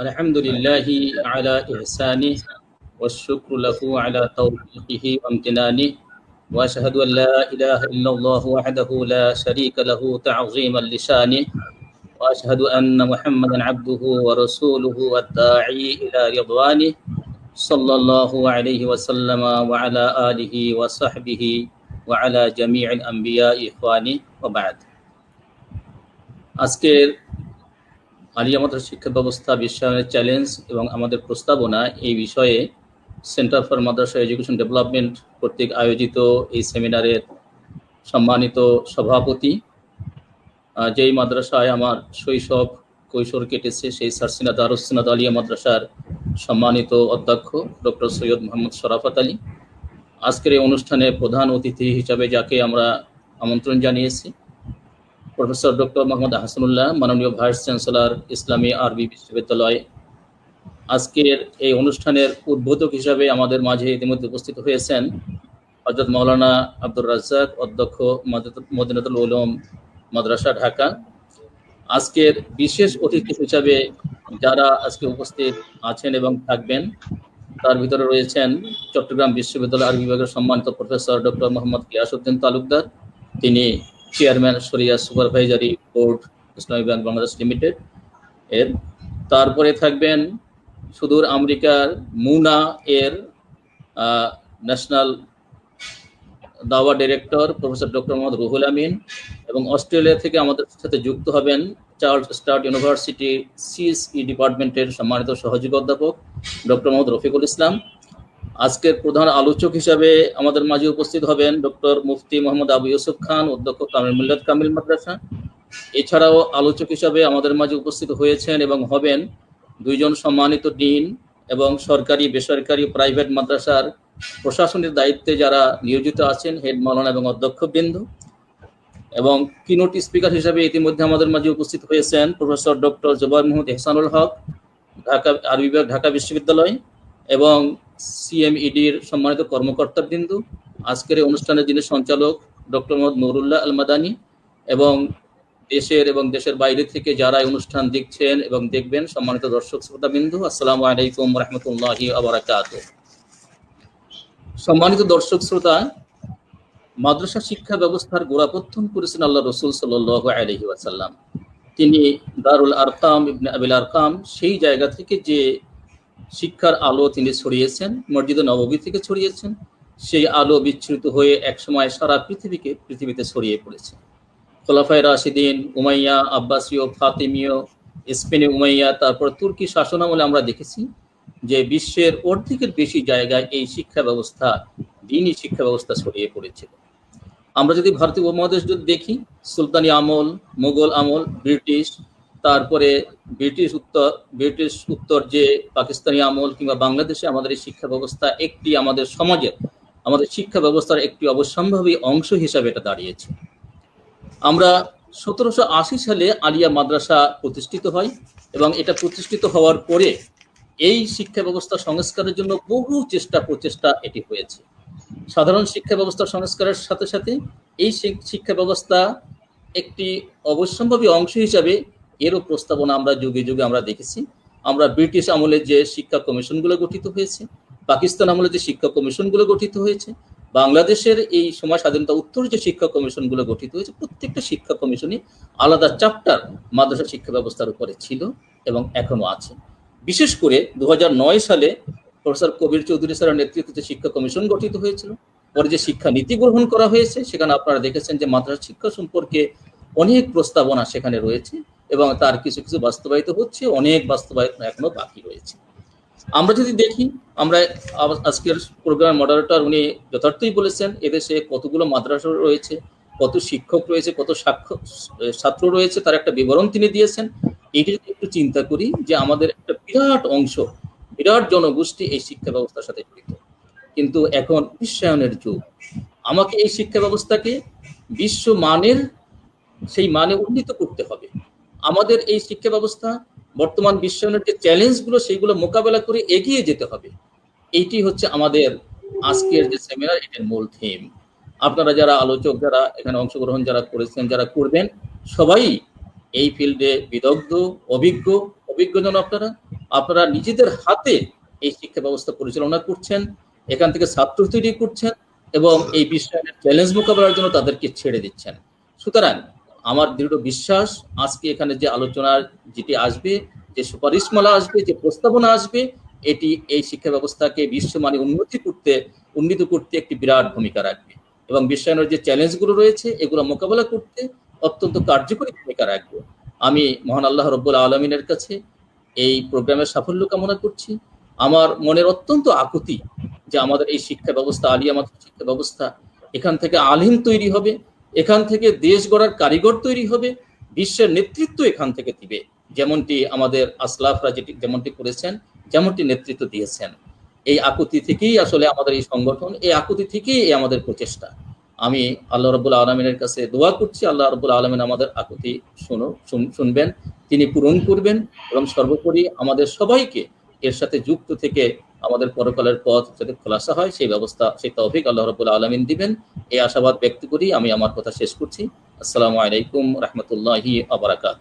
الحمد لله على إحسانه والشكر له على توفيقه وامتنانه وأشهد أن لا إله إلا الله وحده لا شريك له تعظيما لشانه وأشهد أن محمدا عبده ورسوله والداعي إلى رضوانه صلى الله عليه وسلم وعلى آله وصحبه وعلى جميع الأنبياء إخواني وبعد. আজকের আলিয়া মাদ্রাসা শিক্ষা ব্যবস্থা বিশ্বায়নের চ্যালেঞ্জ এবং আমাদের প্রস্তাবনা এই বিষয়ে centre for Madrasa education development কর্তৃক আয়োজিত এই সেমিনারের সম্মানিত সভাপতি। যেই মাদ্রাসায় আমার শৈশব কৈশোর কেটেছে, সেই সারসিনা দারুসিনাদ আলিয়া মাদ্রাসার সম্মানিত অধ্যক্ষ ডক্টর সৈয়দ মোহাম্মদ শরাফত আলী। আজকের এই অনুষ্ঠানে প্রধান অতিথি হিসাবে যাকে আমরা আমন্ত্রণ জানিয়েছি প্রফেসর ডক্টর মোহাম্মদ হাসানুল্লাহ মাননীয় ভাইস চ্যান্সেলর, ইসলামী আরবি বিশ্ববিদ্যালয়। আজকের এই অনুষ্ঠানের উদ্বোধক হিসাবে আমাদের মাঝে ইতিমধ্যে উপস্থিত হয়েছেন হজরত মৌলানা আব্দুর রাজ্জাক, অধ্যক্ষ মদিনাতুল উলম মাদ্রাসা, ঢাকা। আজকের বিশেষ অতিথি হিসাবে যারা আজকে উপস্থিত আছেন এবং থাকবেন, তার ভিতরে রয়েছেন চট্টগ্রাম বিশ্ববিদ্যালয় আরবি বিভাগের সম্মানিত প্রফেসর ডক্টর মোহাম্মদ গিয়াসউদ্দিন তালুকদার। তিনি chairman Shariah supervisory board Islami bank Bangladesh limited এর। তারপরে থাকবেন সুদূর আমেরিকার মুনা এর national Dawah director professor doctor Mohammad Ruhul Amin এবং অস্ট্রেলিয়া থেকে আমাদের সাথে যুক্ত হবেন চার্লস স্টার্ট ইউনিভার্সিটি সিএসই ডিপার্টমেন্টের সম্মানিত সহযোগী অধ্যাপক ডক্টর মোহাম্মদ রফিকুল ইসলাম। আজকের প্রধান আলোচক হিসাবে আমাদের মাঝে উপস্থিত হবেন ডক্টর মুফতি মোহাম্মদ আবু ইউসুফ খান, অধ্যক্ষ কামিল মিল্লাত কামিল মাদ্রাসা। এছাড়াও আলোচক হিসাবে আমাদের মাঝে উপস্থিত হয়েছেন এবং হবেন দুইজন সম্মানিত ডিন এবং সরকারি, বেসরকারি, প্রাইভেট মাদ্রাসার প্রশাসনের দায়িত্বে যারা নিয়োজিত আছেন, হেড মাওলানা এবং অধ্যক্ষ বিন্দু এবং কিনোট স্পিকার হিসাবে ইতিমধ্যে আমাদের মাঝে উপস্থিত হয়েছেন প্রফেসর ডক্টর জুবাই মোহাম্মদ এহসানুল হক, ঢাকা, আরবি ঢাকা বিশ্ববিদ্যালয়। এবং সিএমইডির সম্মানিত কর্মকর্তা বিন্দু, আজকের এই অনুষ্ঠানের যিনি সঞ্চালক, ডক্টর মোহাম্মদ নুরুল্লাহ আল মাদানী এবং দেশের এবং দেশের বাইরে থেকে যারা অনুষ্ঠান দেখছেন এবং দেখবেন, সম্মানিত দর্শক শ্রোতা বিন্দু, আসসালামু আলাইকুম রহমতুল্লাহি আবরাকাত সম্মানিত দর্শক শ্রোতা, মাদ্রাসা শিক্ষা ব্যবস্থার গোড়াপত্তন করেছেন আল্লাহ রসুল সাল আলহি ওয়াসাল্লাম। তিনি দারুল আরকাম ইবনে আবিল আরকাম সেই জায়গা থেকে যে শিক্ষার আলো তিনি ছড়িয়েছেন, মসজিদ নববী থেকে ছড়িয়েছেন। সেই আলো বিচ্ছুরিত হয়ে একসময় সারা পৃথিবীকে পৃথিবীতে ছড়িয়ে পড়েছে। খোলাফায় রাশিদিন, উমাইয়া, আব্বাসীয়, ফাতিমীয়, স্পেনে উমাইয়া, তারপর তুর্কি শাসনামলে আমরা দেখেছি যে বিশ্বের অর্ধেকের বেশি জায়গায় এই শিক্ষা ব্যবস্থা, দিনই শিক্ষা ব্যবস্থা ছড়িয়ে পড়েছিল আমরা যদি ভারতীয় উপমহাদেশ যদি দেখি, সুলতানি আমল, মোগল আমল, ব্রিটিশ তারপরে ব্রিটিশ উত্তর ব্রিটিশ উত্তর যে পাকিস্তানি আমল কিংবা বাংলাদেশে আমাদের এই শিক্ষা ব্যবস্থা একটি আমাদের সমাজের, আমাদের শিক্ষা ব্যবস্থার একটি অবশ্যম্ভাবী অংশ হিসাবে এটা দাঁড়িয়েছে। আমরা সতেরোশো আশি সালে আলিয়া মাদ্রাসা প্রতিষ্ঠিত হয় এবং এটা প্রতিষ্ঠিত হওয়ার পরে এই শিক্ষা ব্যবস্থা সংস্কারের জন্য বহু চেষ্টা প্রচেষ্টা এটি হয়েছে। সাধারণ শিক্ষা ব্যবস্থা সংস্কারের সাথে সাথে এই শিক্ষা ব্যবস্থা একটি অবশ্যম্ভাবী অংশ হিসাবে এরও প্রস্তাবনা আমরা যুগে যুগে আমরা দেখেছি। আমরা ব্রিটিশ আমলে যে শিক্ষা কমিশনগুলো গঠিত হয়েছে, পাকিস্তান আমলে যে শিক্ষা কমিশনগুলো গঠিত হয়েছে, বাংলাদেশের এই সময় স্বাধীনতা উত্তর যে শিক্ষা কমিশনগুলো গঠিত হয়েছে, প্রত্যেকটা শিক্ষা কমিশনই আলাদা চ্যাপ্টার মাদ্রাসা শিক্ষা ব্যবস্থার উপরে ছিল এবং এখনও আছে। বিশেষ করে দু হাজার নয় সালে প্রফেসর কবির চৌধুরী স্যারের নেতৃত্বে শিক্ষা কমিশন গঠিত হয়েছিল, পরে যে শিক্ষা নীতি গ্রহণ করা হয়েছে, সেখানে আপনারা দেখেছেন যে মাদ্রাসা শিক্ষা সম্পর্কে অনেক প্রস্তাবনা সেখানে রয়েছে। এবং তার কিছু কিছু বাস্তবায়িত হচ্ছে, অনেক বাস্তবায়িত এখনও বাকি রয়েছে। আমরা যদি দেখি, আমরা আজকের প্রোগ্রাম মডারেটর উনি যথার্থই বলেছেন, এদেশে কতগুলো মাদ্রাসা রয়েছে, কত শিক্ষক রয়েছে, কত ছাত্র রয়েছে, তার একটা বিবরণ তিনি দিয়েছেন। এটি যদি একটু চিন্তা করি যে আমাদের একটা বিরাট অংশ, বিরাট জনগোষ্ঠী এই শিক্ষা ব্যবস্থার সাথে জড়িত। কিন্তু এখন বিশ্বায়নের যুগ। আমাকে এই শিক্ষা ব্যবস্থাকে বিশ্ব মানের, সেই মানে উন্নীত করতে হবে। আমাদের এই শিক্ষা ব্যবস্থা বর্তমান বিশ্বায়নের যে চ্যালেঞ্জগুলো সেইগুলো মোকাবেলা করে এগিয়ে যেতে হবে। এইটি হচ্ছে আমাদের আজকের যে সেমিনার এটার মূল থিম আপনারা যারা আলোচক, যারা এখানে অংশগ্রহণ যারা করেছেন, যারা করবেন, সবাই এই ফিল্ডে বিদগ্ধ, অভিজ্ঞ অভিজ্ঞ জন আপনারা। আপনারা নিজেদের হাতে এই শিক্ষা ব্যবস্থা পরিচালনা করছেন, এখান থেকে ছাত্র তৈরি করছেন এবং এই বিশ্বায়নের চ্যালেঞ্জ মোকাবেলার জন্য তাদেরকে ছেড়ে দিচ্ছেন। সুতরাং আমার দৃঢ় বিশ্বাস আজকে এখানে যে আলোচনার যেটি আসবে, যে সুপারিশমালা আসবে, যে প্রস্তাবনা আসবে, এটি এই শিক্ষা ব্যবস্থাকে বিশ্বমানে উন্নতি করতে, উন্নীত করতে একটি বিরাট ভূমিকা রাখবে। এবং বিশ্বায়নের যে চ্যালেঞ্জগুলো রয়েছে, এগুলো মোকাবেলা করতে অত্যন্ত কার্যকরী ভূমিকা রাখবে। আমি মহান আল্লাহ রব্বুল আলমিনের কাছে এই প্রোগ্রামের সাফল্য কামনা করছি। আমার মনের অত্যন্ত আকুতি যে আমাদের এই শিক্ষা ব্যবস্থা, আলিয়া মাত্র শিক্ষা ব্যবস্থা এখান থেকে আলিম তৈরি হবে। এখান থেকে দেশ গড়ার কারিগর তৈরি হবে, বিশ্বের নেতৃত্ব এখান থেকে দিবে। যেমনটি আমাদের আসলাফরা যেটি যেমনটি করেছেন, যেমনটি নেতৃত্ব দিয়েছেন। এই আকুতি থেকেই আসলে আমাদের এই সংগঠন, এই আকুতি থেকেই এই আমাদের প্রচেষ্টা। আমি আল্লাহ রবুল্লা আলমিনের কাছে দোয়া করছি, আল্লাহ রবুল্লা আলমিন আমাদের আকুতি শুনো, শুনবেন, তিনি পূরণ করবেন, এবং সর্বোপরি আমাদের সবাইকে এর সাথে যুক্ত থেকে আমাদের পরকালের পথ যাতে খোলাসা হয়, সেই ব্যবস্থা, সেই তৌফিক আল্লাহ রবুল্লা আলমিন দিবেন। এই আশাবাদ ব্যক্ত করি আমি আমার কথা শেষ করছি। আসসালামু আলাইকুম রহমতুল্লাহি আবরাকাত